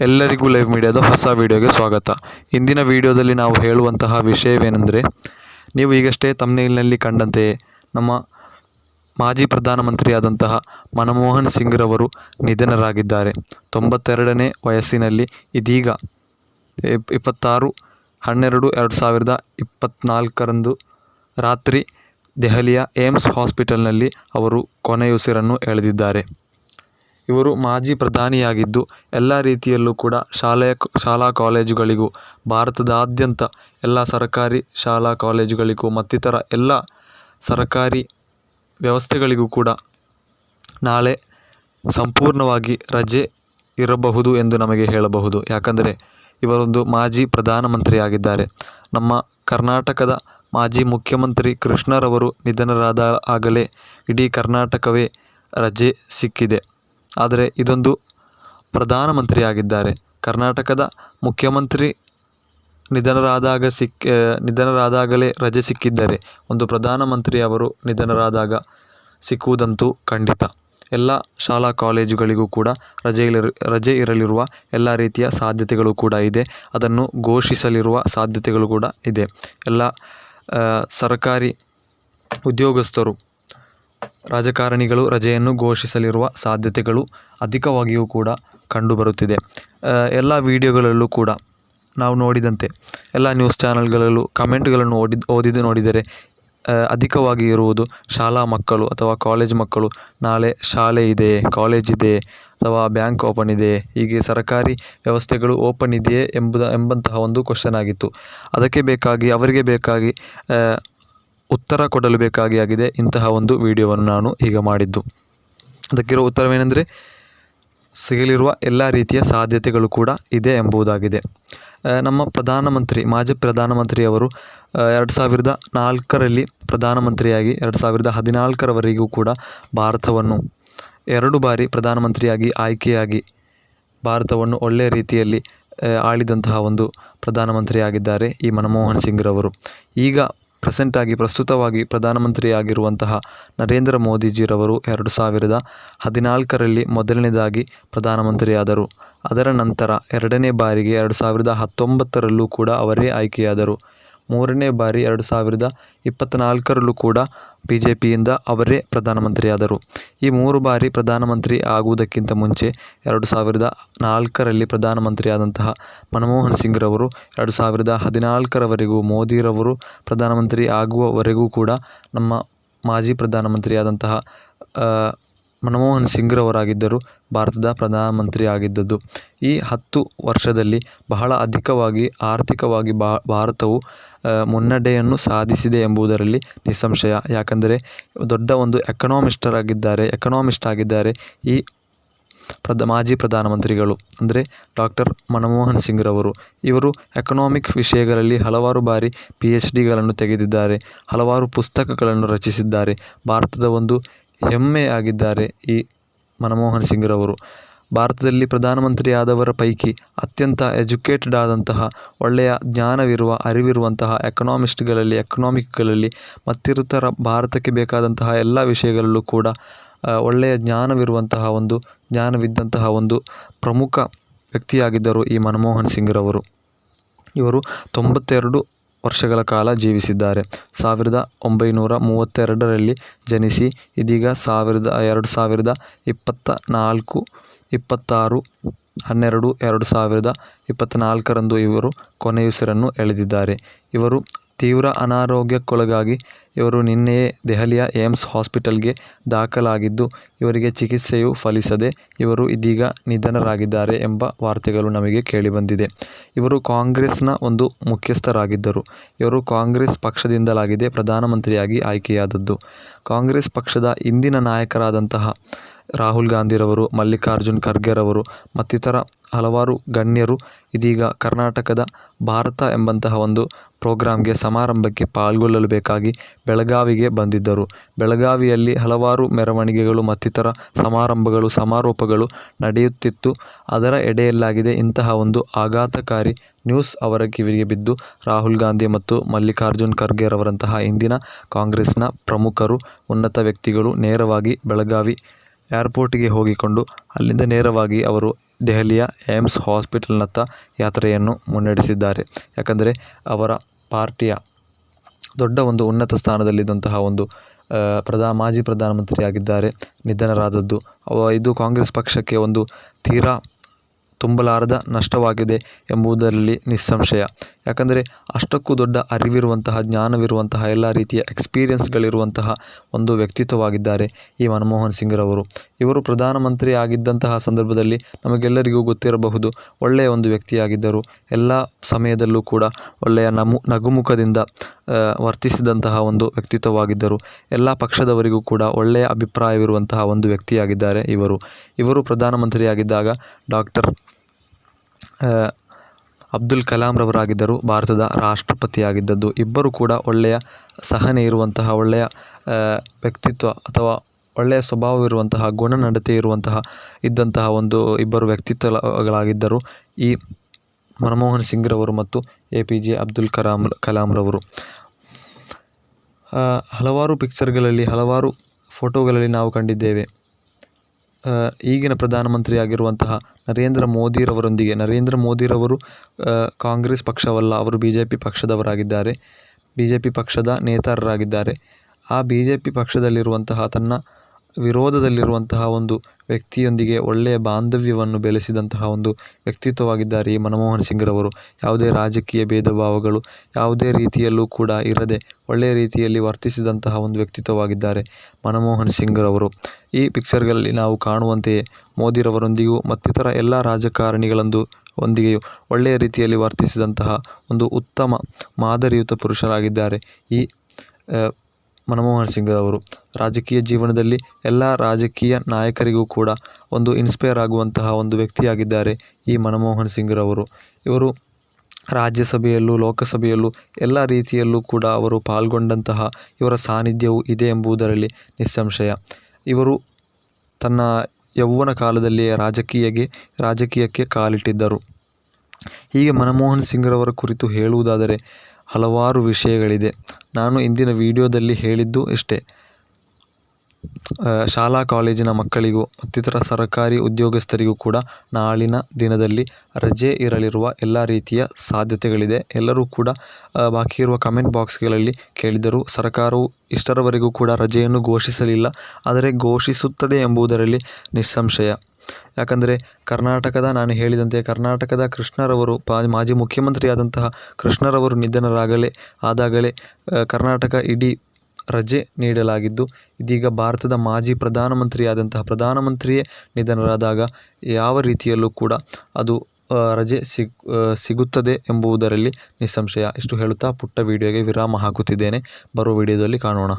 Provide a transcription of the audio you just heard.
ಎಲ್ಲರಿಗೂ ಲೈವ್ ಮೀಡಿಯಾದ ಹೊಸ ವಿಡಿಯೋಗೆ ಸ್ವಾಗತ. ಇಂದಿನ ವಿಡಿಯೋದಲ್ಲಿ ನಾವು ಹೇಳುವಂತಹ ವಿಷಯವೇನೆಂದರೆ, ನೀವು ಈಗಷ್ಟೇ ತಮ್ನೇಲ್ನಲ್ಲಿ ಕಂಡಂತೆಯೇ ನಮ್ಮ ಮಾಜಿ ಪ್ರಧಾನಮಂತ್ರಿಯಾದಂತಹ ಮನಮೋಹನ್ ಸಿಂಗ್ರವರು ನಿಧನರಾಗಿದ್ದಾರೆ. ತೊಂಬತ್ತೆರಡನೇ ವಯಸ್ಸಿನಲ್ಲಿ ಇದೀಗ ಇಪ್- ಇಪ್ಪತ್ತಾರು, ಹನ್ನೆರಡು, ಎರಡು ಸಾವಿರದ ಇಪ್ಪತ್ತ್ನಾಲ್ಕರಂದು ರಾತ್ರಿ ದೆಹಲಿಯ ಏಮ್ಸ್ ಹಾಸ್ಪಿಟಲ್ನಲ್ಲಿ ಅವರು ಕೊನೆಯುಸಿರನ್ನು ಎಳೆದಿದ್ದಾರೆ. ಇವರು ಮಾಜಿ ಪ್ರಧಾನಿಯಾಗಿದ್ದು ಎಲ್ಲ ರೀತಿಯಲ್ಲೂ ಕೂಡ ಶಾಲೆಯ ಶಾಲಾ ಕಾಲೇಜುಗಳಿಗೂ, ಭಾರತದಾದ್ಯಂತ ಎಲ್ಲ ಸರ್ಕಾರಿ ಶಾಲಾ ಕಾಲೇಜುಗಳಿಗೂ ಮತ್ತಿತರ ಎಲ್ಲ ಸರ್ಕಾರಿ ವ್ಯವಸ್ಥೆಗಳಿಗೂ ಕೂಡ ನಾಳೆ ಸಂಪೂರ್ಣವಾಗಿ ರಜೆ ಇರಬಹುದು ಎಂದು ನಮಗೆ ಹೇಳಬಹುದು. ಯಾಕಂದರೆ ಇವರೊಂದು ಮಾಜಿ ಪ್ರಧಾನಮಂತ್ರಿಯಾಗಿದ್ದಾರೆ. ನಮ್ಮ ಕರ್ನಾಟಕದ ಮಾಜಿ ಮುಖ್ಯಮಂತ್ರಿ ಕೃಷ್ಣರವರು ನಿಧನರಾದ ಆಗಲೇ ಇಡೀ ಕರ್ನಾಟಕವೇ ರಜೆ ಸಿಕ್ಕಿದೆ. ಆದರೆ ಇದೊಂದು ಪ್ರಧಾನಮಂತ್ರಿಯಾಗಿದ್ದಾರೆ ಕರ್ನಾಟಕದ ಮುಖ್ಯಮಂತ್ರಿ ನಿಧನರಾದಾಗ ಸಿಕ್ಕ ನಿಧನರಾದಾಗಲೇ ರಜೆ ಸಿಕ್ಕಿದ್ದರೆ ಒಂದು ಪ್ರಧಾನಮಂತ್ರಿ ಅವರು ನಿಧನರಾದಾಗ ಸಿಕ್ಕುವುದಂತೂ ಖಂಡಿತ. ಎಲ್ಲ ಶಾಲಾ ಕಾಲೇಜುಗಳಿಗೂ ಕೂಡ ರಜೆ ರಜೆ ಇರಲಿರುವ ಎಲ್ಲ ರೀತಿಯ ಸಾಧ್ಯತೆಗಳು ಕೂಡ ಇದೆ. ಅದನ್ನು ಘೋಷಿಸಲಿರುವ ಸಾಧ್ಯತೆಗಳು ಕೂಡ ಇದೆ. ಎಲ್ಲ ಸರ್ಕಾರಿ ಉದ್ಯೋಗಸ್ಥರು ರಾಜಕಾರಣಿಗಳು ರಜೆಯನ್ನು ಘೋಷಿಸಲಿರುವ ಸಾಧ್ಯತೆಗಳು ಅಧಿಕವಾಗಿಯೂ ಕೂಡ ಕಂಡುಬರುತ್ತಿದೆ. ಎಲ್ಲ ವಿಡಿಯೋಗಳಲ್ಲೂ ಕೂಡ ನಾವು ನೋಡಿದಂತೆ, ಎಲ್ಲ ನ್ಯೂಸ್ ಚಾನೆಲ್ಗಳಲ್ಲೂ ಕಮೆಂಟ್ಗಳನ್ನು ಓದಿದ ಓದಿದ ನೋಡಿದರೆ ಅಧಿಕವಾಗಿ ಇರುವುದು ಶಾಲಾ ಮಕ್ಕಳು ಅಥವಾ ಕಾಲೇಜ್ ಮಕ್ಕಳು. ನಾಳೆ ಶಾಲೆ ಇದೆ, ಕಾಲೇಜ್ ಇದೆ ಅಥವಾ ಬ್ಯಾಂಕ್ ಓಪನ್ ಇದೆ, ಹೀಗೆ ಸರ್ಕಾರಿ ವ್ಯವಸ್ಥೆಗಳು ಓಪನ್ ಇದೆಯೇ ಎಂಬುದ, ಎಂಬಂತಹ ಒಂದು ಕ್ವಶನ್ ಆಗಿತ್ತು. ಅದಕ್ಕೆ ಬೇಕಾಗಿ, ಅವರಿಗೆ ಬೇಕಾಗಿ ಉತ್ತರ ಕೊಡಲು ಬೇಕಾಗಿ ಆಗಿದೆ ಇಂತಹ ಒಂದು ವಿಡಿಯೋವನ್ನು ನಾನು ಈಗ ಮಾಡಿದ್ದು. ಅದಕ್ಕಿರೋ ಉತ್ತರವೇನೆಂದರೆ, ಸಿಗಲಿರುವ ಎಲ್ಲ ರೀತಿಯ ಸಾಧ್ಯತೆಗಳು ಕೂಡ ಇದೆ ಎಂಬುದಾಗಿದೆ. ನಮ್ಮ ಪ್ರಧಾನಮಂತ್ರಿ, ಮಾಜಿ ಪ್ರಧಾನಮಂತ್ರಿಯವರು ಎರಡು ಸಾವಿರದ ನಾಲ್ಕರಲ್ಲಿ ಪ್ರಧಾನಮಂತ್ರಿಯಾಗಿ, ಎರಡು ಸಾವಿರದ ಹದಿನಾಲ್ಕರವರೆಗೂ ಕೂಡ ಭಾರತವನ್ನು ಎರಡು ಬಾರಿ ಪ್ರಧಾನಮಂತ್ರಿಯಾಗಿ ಆಯ್ಕೆಯಾಗಿ ಭಾರತವನ್ನು ಒಳ್ಳೆಯ ರೀತಿಯಲ್ಲಿ ಆಳಿದಂತಹ ಒಂದು ಪ್ರಧಾನಮಂತ್ರಿಯಾಗಿದ್ದಾರೆ ಈ ಮನಮೋಹನ್ ಸಿಂಗ್ರವರು. ಈಗ ಪ್ರೆಸೆಂಟಾಗಿ ಪ್ರಸ್ತುತವಾಗಿ ಪ್ರಧಾನಮಂತ್ರಿಯಾಗಿರುವಂತಹ ನರೇಂದ್ರ ಮೋದಿಜಿರವರು ಎರಡು ಸಾವಿರದ ಹದಿನಾಲ್ಕರಲ್ಲಿ ಮೊದಲನೇದಾಗಿ ಪ್ರಧಾನಮಂತ್ರಿಯಾದರು. ಅದರ ನಂತರ ಎರಡನೇ ಬಾರಿಗೆ ಎರಡು ಸಾವಿರದ ಹತ್ತೊಂಬತ್ತರಲ್ಲೂ ಕೂಡ ಅವರೇ ಆಯ್ಕೆಯಾದರು. ಮೂರನೇ ಬಾರಿ ಎರಡು ಸಾವಿರದ ಇಪ್ಪತ್ತ್ನಾಲ್ಕರಲ್ಲೂ ಕೂಡ ಬಿ ಜೆ ಪಿಯಿಂದ ಅವರೇ ಪ್ರಧಾನಮಂತ್ರಿಯಾದರು. ಈ ಮೂರು ಬಾರಿ ಪ್ರಧಾನಮಂತ್ರಿ ಆಗುವುದಕ್ಕಿಂತ ಮುಂಚೆ ಎರಡು ಸಾವಿರದ ನಾಲ್ಕರಲ್ಲಿ ಪ್ರಧಾನಮಂತ್ರಿಯಾದಂತಹ ಮನಮೋಹನ್ ಸಿಂಗ್ರವರು, ಎರಡು ಸಾವಿರದ ಹದಿನಾಲ್ಕರವರೆಗೂ ಮೋದಿರವರು ಪ್ರಧಾನಮಂತ್ರಿ ಆಗುವವರೆಗೂ ಕೂಡ ನಮ್ಮ ಮಾಜಿ ಪ್ರಧಾನಮಂತ್ರಿಯಾದಂತಹ ಮನಮೋಹನ್ ಸಿಂಗ್ರವರಾಗಿದ್ದರು ಭಾರತದ ಪ್ರಧಾನಮಂತ್ರಿ ಆಗಿದ್ದದ್ದು. ಈ ಹತ್ತು ವರ್ಷದಲ್ಲಿ ಬಹಳ ಅಧಿಕವಾಗಿ, ಆರ್ಥಿಕವಾಗಿ ಭಾರತವು ಮುನ್ನಡೆಯನ್ನು ಸಾಧಿಸಿದೆ ಎಂಬುದರಲ್ಲಿ ನಿಸ್ಸಂಶಯ. ಯಾಕಂದರೆ, ದೊಡ್ಡ ಒಂದು ಎಕನಾಮಿಸ್ಟರ್ ಆಗಿದ್ದಾರೆ ಎಕನಾಮಿಸ್ಟ್ ಆಗಿದ್ದಾರೆ ಈ ಪ್ರಧ, ಮಾಜಿ ಪ್ರಧಾನಮಂತ್ರಿಗಳು. ಅಂದರೆ, ಡಾಕ್ಟರ್ ಮನಮೋಹನ್ ಸಿಂಗ್ರವರು ಇವರು ಎಕನಾಮಿಕ್ ವಿಷಯಗಳಲ್ಲಿ ಹಲವಾರು ಬಾರಿ ಪಿ ಎಚ್ ಡಿಗಳನ್ನು ತೆಗೆದಿದ್ದಾರೆ, ಹಲವಾರು ಪುಸ್ತಕಗಳನ್ನು ರಚಿಸಿದ್ದಾರೆ. ಭಾರತದ ಒಂದು ಹೆಮ್ಮೆ ಆಗಿದ್ದಾರೆ ಈ ಮನಮೋಹನ್ ಸಿಂಗ್ರವರು. ಭಾರತದಲ್ಲಿ ಪ್ರಧಾನಮಂತ್ರಿ ಆದವರ ಪೈಕಿ ಅತ್ಯಂತ ಎಜುಕೇಟೆಡ್ ಆದಂತಹ, ಒಳ್ಳೆಯ ಜ್ಞಾನವಿರುವ, ಅರಿವಿರುವಂತಹ, ಎಕನಾಮಿಸ್ಟ್ಗಳಲ್ಲಿ, ಎಕನಾಮಿಕ್ಗಳಲ್ಲಿ ಮತ್ತಿತರ ಭಾರತಕ್ಕೆ ಬೇಕಾದಂತಹ ಎಲ್ಲ ವಿಷಯಗಳಲ್ಲೂ ಕೂಡ ಒಳ್ಳೆಯ ಜ್ಞಾನವಿರುವಂತಹ ಒಂದು, ಜ್ಞಾನವಿದ್ದಂತಹ ಒಂದು ಪ್ರಮುಖ ವ್ಯಕ್ತಿಯಾಗಿದ್ದರು ಈ ಮನಮೋಹನ್ ಸಿಂಗ್ರವರು. ಇವರು ತೊಂಬತ್ತೆರಡು ವರ್ಷಗಳ ಕಾಲ ಜೀವಿಸಿದ್ದಾರೆ. ಸಾವಿರದ ಒಂಬೈನೂರ ಮೂವತ್ತೆರಡರಲ್ಲಿ ಜನಿಸಿ, ಇದೀಗ ಸಾವಿರದ, ಎರಡು ಸಾವಿರದ ಇಪ್ಪತ್ತ ನಾಲ್ಕು ಇಪ್ಪತ್ತಾರು, ಹನ್ನೆರಡು, ಎರಡು ಸಾವಿರದ ಇಪ್ಪತ್ತ್ನಾಲ್ಕರಂದು ಇವರು ಕೊನೆಯುಸಿರನ್ನು ಎಳೆದಿದ್ದಾರೆ. ಇವರು ತೀವ್ರ ಅನಾರೋಗ್ಯಕ್ಕೊಳಗಾಗಿ ಇವರು ನಿನ್ನೆಯೇ ದೆಹಲಿಯ ಏಮ್ಸ್ ಹಾಸ್ಪಿಟಲ್ಗೆ ದಾಖಲಾಗಿದ್ದು, ಇವರಿಗೆ ಚಿಕಿತ್ಸೆಯು ಫಲಿಸದೆ ಇವರು ಇದೀಗ ನಿಧನರಾಗಿದ್ದಾರೆ ಎಂಬ ವಾರ್ತೆಗಳು ನಮಗೆ ಕೇಳಿಬಂದಿದೆ. ಇವರು ಕಾಂಗ್ರೆಸ್ನ ಒಂದು ಮುಖ್ಯಸ್ಥರಾಗಿದ್ದರು. ಇವರು ಕಾಂಗ್ರೆಸ್ ಪಕ್ಷದಿಂದಲಾಗಿದೆ ಪ್ರಧಾನಮಂತ್ರಿಯಾಗಿ ಆಯ್ಕೆಯಾದದ್ದು. ಕಾಂಗ್ರೆಸ್ ಪಕ್ಷದ ಇಂದಿನ ನಾಯಕರಾದಂತಹ ರಾಹುಲ್ ಗಾಂಧಿರವರು, ಮಲ್ಲಿಕಾರ್ಜುನ್ ಖರ್ಗೆರವರು ಮತ್ತಿತರ ಹಲವಾರು ಗಣ್ಯರು ಇದೀಗ ಕರ್ನಾಟಕದ ಭಾರತ ಎಂಬಂತಹ ಒಂದು ಪ್ರೋಗ್ರಾಮ್ಗೆ ಸಮಾರಂಭಕ್ಕೆ ಪಾಲ್ಗೊಳ್ಳಲು ಬೇಕಾಗಿ ಬೆಳಗಾವಿಗೆ ಬಂದಿದ್ದರು. ಬೆಳಗಾವಿಯಲ್ಲಿ ಹಲವಾರು ಮೆರವಣಿಗೆಗಳು ಮತ್ತಿತರ ಸಮಾರಂಭಗಳು, ಸಮಾರೋಪಗಳು ನಡೆಯುತ್ತಿತ್ತು. ಅದರ ಎಡೆಯಲ್ಲಾಗಿದೆ ಇಂತಹ ಒಂದು ಆಘಾತಕಾರಿ ನ್ಯೂಸ್ ಅವರ ಕಿವಿಗೆ ಬಿದ್ದು ರಾಹುಲ್ ಗಾಂಧಿ ಮತ್ತು ಮಲ್ಲಿಕಾರ್ಜುನ್ ಖರ್ಗೆರವರಂತಹ ಇಂದಿನ ಕಾಂಗ್ರೆಸ್ನ ಪ್ರಮುಖರು, ಉನ್ನತ ವ್ಯಕ್ತಿಗಳು ನೇರವಾಗಿ ಬೆಳಗಾವಿ ಏರ್ಪೋರ್ಟಿಗೆ ಹೋಗಿಕೊಂಡು ಅಲ್ಲಿಂದ ನೇರವಾಗಿ ಅವರು ದೆಹಲಿಯ ಏಮ್ಸ್ ಹಾಸ್ಪಿಟಲ್ನತ್ತ ಯಾತ್ರೆಯನ್ನು ಮುನ್ನಡೆಸಿದ್ದಾರೆ. ಯಾಕಂದರೆ ಅವರ ಪಾರ್ಟಿಯ ದೊಡ್ಡ ಒಂದು ಉನ್ನತ ಸ್ಥಾನದಲ್ಲಿದ್ದಂತಹ ಒಂದು ಪ್ರಧಾ, ಮಾಜಿ ಪ್ರಧಾನಮಂತ್ರಿಯಾಗಿದ್ದಾರೆ, ನಿಧನರಾದದ್ದು. ಅವ ಇದು ಕಾಂಗ್ರೆಸ್ ಪಕ್ಷಕ್ಕೆ ಒಂದು ತೀರಾ ತುಂಬಲಾರದ ನಷ್ಟವಾಗಿದೆ ಎಂಬುದರಲ್ಲಿ ನಿಸ್ಸಂಶಯ. ಯಾಕಂದರೆ ಅಷ್ಟಕ್ಕೂ ದೊಡ್ಡ ಅರಿವಿರುವಂತಹ, ಜ್ಞಾನವಿರುವಂತಹ, ಎಲ್ಲ ರೀತಿಯ ಎಕ್ಸ್ಪೀರಿಯನ್ಸ್ಗಳಿರುವಂತಹ ಒಂದು ವ್ಯಕ್ತಿತ್ವವಾಗಿದ್ದಾರೆ ಈ ಮನಮೋಹನ್ ಸಿಂಗ್ರವರು. ಇವರು ಪ್ರಧಾನಮಂತ್ರಿ ಆಗಿದ್ದಂತಹ ಸಂದರ್ಭದಲ್ಲಿ ನಮಗೆಲ್ಲರಿಗೂ ಗೊತ್ತಿರಬಹುದು ಒಳ್ಳೆಯ ಒಂದು ವ್ಯಕ್ತಿಯಾಗಿದ್ದರು. ಎಲ್ಲ ಸಮಯದಲ್ಲೂ ಕೂಡ ಒಳ್ಳೆಯ ನಮು, ನಗುಮುಖದಿಂದ ವರ್ತಿಸಿದಂತಹ ಒಂದು ವ್ಯಕ್ತಿತ್ವವಾಗಿದ್ದರು. ಎಲ್ಲ ಪಕ್ಷದವರಿಗೂ ಕೂಡ ಒಳ್ಳೆಯ ಅಭಿಪ್ರಾಯವಿರುವಂತಹ ಒಂದು ವ್ಯಕ್ತಿಯಾಗಿದ್ದಾರೆ ಇವರು. ಇವರು ಪ್ರಧಾನಮಂತ್ರಿಯಾಗಿದ್ದಾಗ ಡಾಕ್ಟರ್ ಅಬ್ದುಲ್ ಕಲಾಂ ರವರಾಗಿದ್ದರು, ಭಾರತದ ರಾಷ್ಟ್ರಪತಿಯಾಗಿದ್ದದ್ದು. ಇಬ್ಬರು ಕೂಡ ಒಳ್ಳೆಯ ಸಹನೆ ಇರುವಂತಹ, ಒಳ್ಳೆಯ ವ್ಯಕ್ತಿತ್ವ ಅಥವಾ ಒಳ್ಳೆಯ ಸ್ವಭಾವವಿರುವಂತಹ, ಗುಣನಡತೆ ಇರುವಂತಹ ಇದ್ದಂತಹ ಒಂದು ಇಬ್ಬರು ವ್ಯಕ್ತಿತ್ವಗಳಾಗಿದ್ದರು. ಈ ಮನಮೋಹನ್ ಸಿಂಗ್ರವರು ಮತ್ತು A P J Abdul Kalam, ಕಲಾಂರವರು. ಹಲವಾರು ಪಿಕ್ಚರ್ಗಳಲ್ಲಿ, ಹಲವಾರು ಫೋಟೋಗಳಲ್ಲಿ ನಾವು ಕಂಡಿದ್ದೇವೆ. ಈಗಿನ ಪ್ರಧಾನಮಂತ್ರಿಯಾಗಿರುವಂತಹ ನರೇಂದ್ರ ಮೋದಿರವರೊಂದಿಗೆ ನರೇಂದ್ರ ಮೋದಿರವರು ಕಾಂಗ್ರೆಸ್ ಪಕ್ಷವಲ್ಲ, ಅವರು ಬಿ ಜೆ ಪಿ ಪಕ್ಷದವರಾಗಿದ್ದಾರೆ. ಬಿ ಜೆ ಪಿ ಪಕ್ಷದ ನೇತಾರರಾಗಿದ್ದಾರೆ. ಆ ಬಿ ಜೆ ಪಿ ಪಕ್ಷದಲ್ಲಿರುವಂತಹ ತನ್ನ ವಿರೋಧದಲ್ಲಿರುವಂತಹ ಒಂದು ವ್ಯಕ್ತಿಯೊಂದಿಗೆ ಒಳ್ಳೆಯ ಬಾಂಧವ್ಯವನ್ನು ಬೆಳೆಸಿದಂತಹ ಒಂದು ವ್ಯಕ್ತಿತ್ವವಾಗಿದ್ದಾರೆ ಈ ಮನಮೋಹನ್ ಸಿಂಗ್ರವರು. ಯಾವುದೇ ರಾಜಕೀಯ ಭೇದ ಭಾವಗಳು ಯಾವುದೇ ರೀತಿಯಲ್ಲೂ ಕೂಡ ಇರದೆ ಒಳ್ಳೆಯ ರೀತಿಯಲ್ಲಿ ವರ್ತಿಸಿದಂತಹ ಒಂದು ವ್ಯಕ್ತಿತ್ವವಾಗಿದ್ದಾರೆ ಮನಮೋಹನ್ ಸಿಂಗ್ರವರು. ಈ ಪಿಕ್ಚರ್ಗಳಲ್ಲಿ ನಾವು ಕಾಣುವಂತೆಯೇ ಮೋದಿರವರೊಂದಿಗೂ ಮತ್ತಿತರ ಎಲ್ಲ ರಾಜಕಾರಣಿಗಳಂದು ಒಂದಿಗೆಯೂ ಒಳ್ಳೆಯ ರೀತಿಯಲ್ಲಿ ವರ್ತಿಸಿದಂತಹ ಒಂದು ಉತ್ತಮ ಮಾದರಿಯುತ ಪುರುಷರಾಗಿದ್ದಾರೆ. ಈ ಮನಮೋಹನ್ ಸಿಂಗ್ ಅವರು. ರಾಜಕೀಯ ಜೀವನದಲ್ಲಿ ಎಲ್ಲ ರಾಜಕೀಯ ನಾಯಕರಿಗೂ ಕೂಡ ಒಂದು ಇನ್ಸ್ಪೈರ್ ಆಗುವಂತಹ ಒಂದು ವ್ಯಕ್ತಿಯಾಗಿದ್ದಾರೆ ಈ ಮನಮೋಹನ್ ಸಿಂಗ್ರವರು ಇವರು ರಾಜ್ಯಸಭೆಯಲ್ಲೂ, ಲೋಕಸಭೆಯಲ್ಲೂ ಎಲ್ಲ ರೀತಿಯಲ್ಲೂ ಕೂಡ ಅವರು ಪಾಲ್ಗೊಂಡಂತಹ ಇವರ ಸಾನ್ನಿಧ್ಯವು ಇದೆ ಎಂಬುದರಲ್ಲಿ ನಿಸ್ಸಂಶಯ. ಇವರು ತನ್ನ ಯೌವನ ಕಾಲದಲ್ಲಿಯೇ ರಾಜಕೀಯಕ್ಕೆ ರಾಜಕೀಯಕ್ಕೆ ಕಾಲಿಟ್ಟಿದ್ದರು. ಹೀಗೆ ಮನಮೋಹನ್ ಸಿಂಗ್ರವರ ಕುರಿತು ಹೇಳುವುದಾದರೆ ಹಲವಾರು ವಿಷಯಗಳಿದೆ. ನಾನು ಇಂದಿನ ವಿಡಿಯೋದಲ್ಲಿ ಹೇಳಿದ್ದು ಇಷ್ಟೇ. ಶಾಲಾ ಕಾಲೇಜಿನ ಮಕ್ಕಳಿಗೂ, ಮತ್ತಿತರ ಸರ್ಕಾರಿ ಉದ್ಯೋಗಸ್ಥರಿಗೂ ಕೂಡ ನಾಳಿನ ದಿನದಲ್ಲಿ ರಜೆ ಇರಲಿರುವ ಎಲ್ಲ ರೀತಿಯ ಸಾಧ್ಯತೆಗಳಿದೆ. ಎಲ್ಲರೂ ಕೂಡ ಬಾಕಿ ಇರುವ ಕಮೆಂಟ್ ಬಾಕ್ಸ್ಗಳಲ್ಲಿ ಕೇಳಿದರು ಸರ್ಕಾರವು ಇಷ್ಟರವರೆಗೂ ಕೂಡ ರಜೆಯನ್ನು ಘೋಷಿಸಲಿಲ್ಲ. ಆದರೆ ಘೋಷಿಸುತ್ತದೆ ಎಂಬುದರಲ್ಲಿ ನಿಸ್ಸಂಶಯ. ಯಾಕಂದರೆ ಕರ್ನಾಟಕದ, ನಾನು ಹೇಳಿದಂತೆ ಕರ್ನಾಟಕದ ಕೃಷ್ಣರವರು ಮಾಜಿ ಮುಖ್ಯಮಂತ್ರಿಯಾದಂತಹ ಕೃಷ್ಣರವರು ನಿಧನರಾಗಲೇ, ಆದಾಗಲೇ ಕರ್ನಾಟಕ ಇಡೀ ರಜೆ ನೀಡಲಾಗಿದ್ದು, ಇದೀಗ ಭಾರತದ ಮಾಜಿ ಪ್ರಧಾನಮಂತ್ರಿಯಾದಂತಹ ಪ್ರಧಾನಮಂತ್ರಿಯೇ ನಿಧನರಾದಾಗ ಯಾವ ರೀತಿಯಲ್ಲೂ ಕೂಡ ಅದು ರಜೆ ಸಿಗ್ ಸಿಗುತ್ತದೆ ಎಂಬುದರಲ್ಲಿ ನಿಸ್ಸಂಶಯ. ಇಷ್ಟು ಹೇಳುತ್ತಾ ಪುಟ್ಟ ವಿಡಿಯೋಗೆ ವಿರಾಮ ಹಾಕುತ್ತಿದ್ದೇನೆ. ಬರುವ ವಿಡಿಯೋದಲ್ಲಿ ಕಾಣೋಣ.